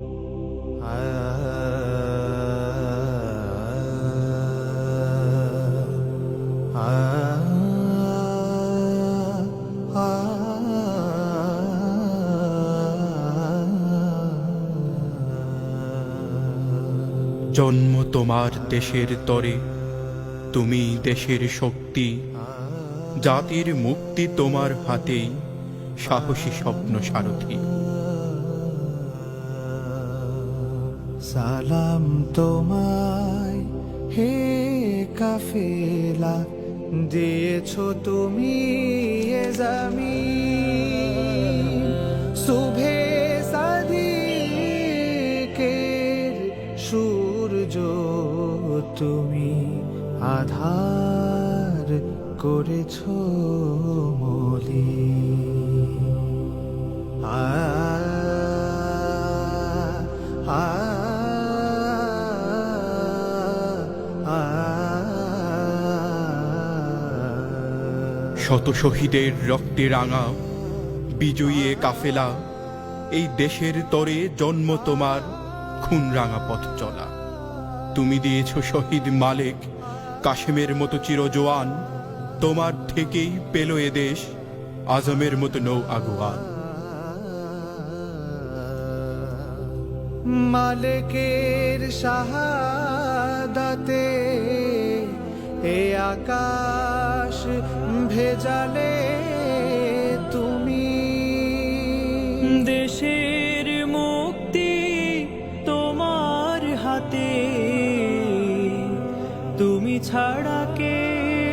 জন্ম তোমার দেশের তরে তুমি দেশের শক্তি। জাতির মুক্তি তোমার হাতেই সাহসী স্বপ্ন সারথী। সালাম তোমায়। হে কাফেলা, দিয়েছ তুমি জামি শুভে সাদিকের সূর্য তুমি আধার করেছ মলি আ শত শহীদের রক্তে রাঙা, বিজয়ী কাফেলা, এই দেশের তরে জন্ম তোমার, খুন রাঙা পথ চলা। তুমি দিয়েছ শহীদ মালেক, কাশেমের মতো চিরজোয়ান, তোমার থেকেই পেল এ দেশ, আজমের মতো নৌ আগুয়ান মালিকের শাহাদাতে এ আকাশ ভেজালে তুমি। দেশের মুক্তি তোমার হাতে। তুমি ছাড়া কে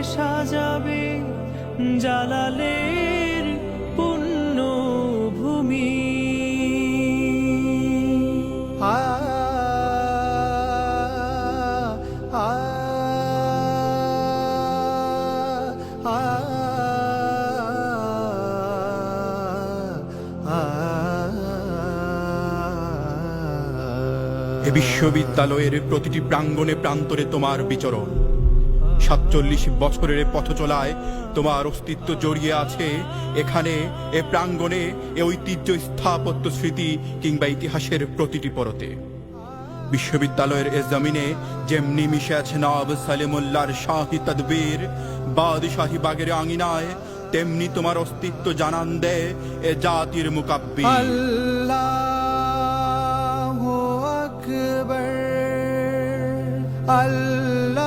সাজাবে জালালের এ বিশ্ববিদ্যালয়ের প্রতিটি প্রাঙ্গণে প্রান্তরে তোমার বিচরণ। সাতচল্লিশ বছরের পথ চলায় তোমার অস্তিত্ব জড়িয়ে আছে এখানে, এ প্রাঙ্গণে, এ ঐতিহ্য স্থাপত্য স্মৃতি কিংবা ইতিহাসের প্রতিটি পরতে। বিশ্ববিদ্যালয়ের এ জমিনে যেমনি মিশে আছে নব সালেমুল্লার শাহী তদবীর, বাদশাহী বাগের আঙিনায় তেমনি তোমার অস্তিত্ব জানান দে এ জাতির মুকাব্বি। আল্লাহ আল্লাহ